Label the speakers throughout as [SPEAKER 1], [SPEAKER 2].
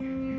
[SPEAKER 1] Mm-hmm.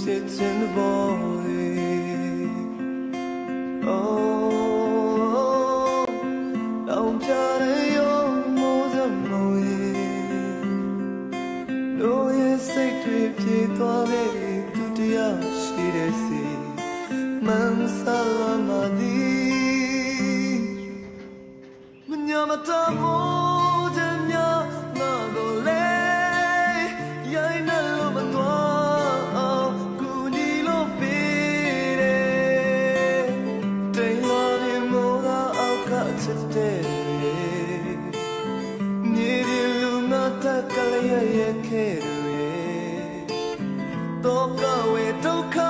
[SPEAKER 1] ဖြစ်ချင်တဲ့ဘော်လေး Oh လောင်ပြရရောမိုးစမိုးရဲ့တို့ရဲ့စိတ်တွေပြေသွားခဲ့သူတရားရှိတဲ့စီမန်ဆလာမဒီမညာမတ လေးရဲ့ရဲ့ခဲ့တယ်တော့ကဝေဒုက္ခ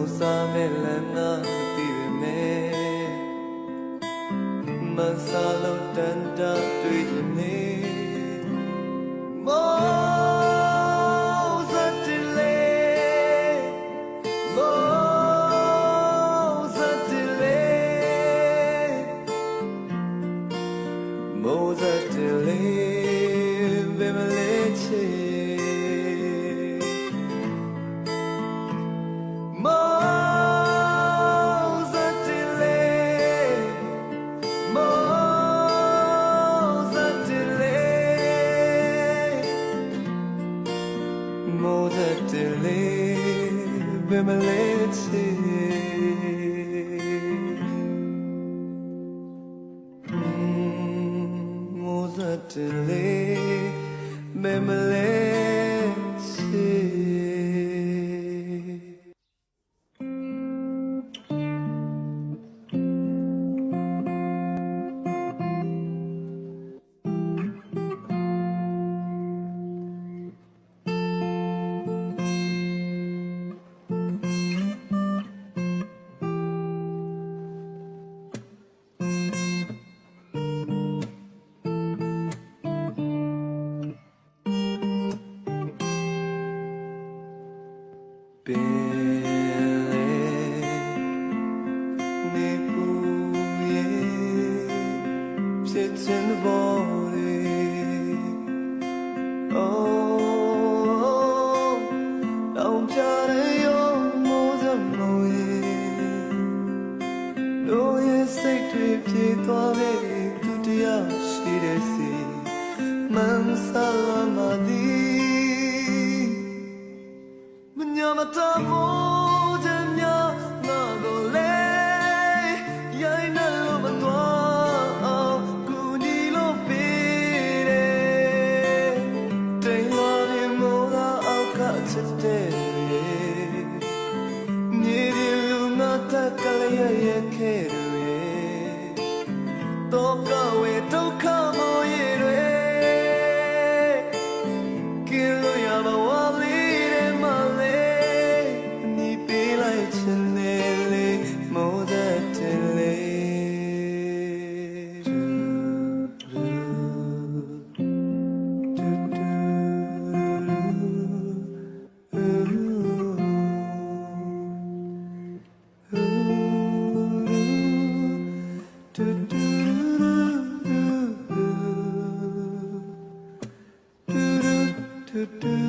[SPEAKER 1] ဆုံးစားမဲ့လမ်းနာမသိပေမဲ့ Mansalo tanda tuitne Mozatile Mozatile Bemeleche Mozatile Bemeleche ပင်လေနေပူရဲ့ဖြစ်ချင်တဲ့ဘော်လေး Oh လောင်ပြရရောမိုးစမိုးရဲ့တို့ရဲ့စိတ်တွေပြေသွားခဲ့သူတရားရှိတဲ့ က်ကလေးရဲ့ခဲ့ တူတူတူတူတူတူ